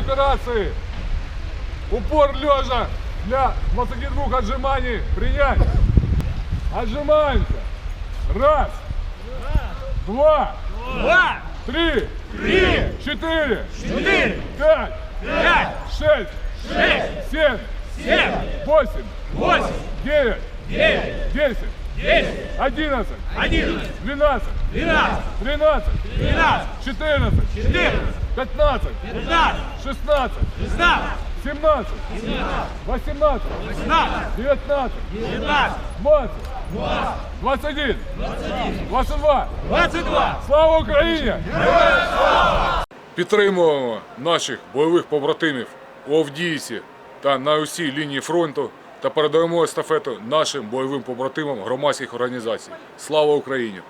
операции. Упор лежа для 22 отжиманий. Принять. Отжимаемся. Раз. Два. Два, Три. три, Четыре. четыре, Пять. пять, Шесть. шесть, Семь. семь, Восемь. восемь, Девять. девять, Десять. десять, Одиннадцать. одиннадцать, Двенадцать. двенадцать, Тринадцать. тринадцать, Четырнадцать. четырнадцать, Пятнадцать. пятнадцать, Шестнадцать. шестнадцать, Семнадцать. Восемнадцать. восемнадцать, Девятнадцать. девятнадцать, Двадцать. Двадцать один. Двадцять два. двадцать два. Слава Україні! Підтримуємо наших бойових побратимів у Авдіївці та на усій лінії фронту та передаємо естафету нашим бойовим побратимам громадських організацій. Слава Україні!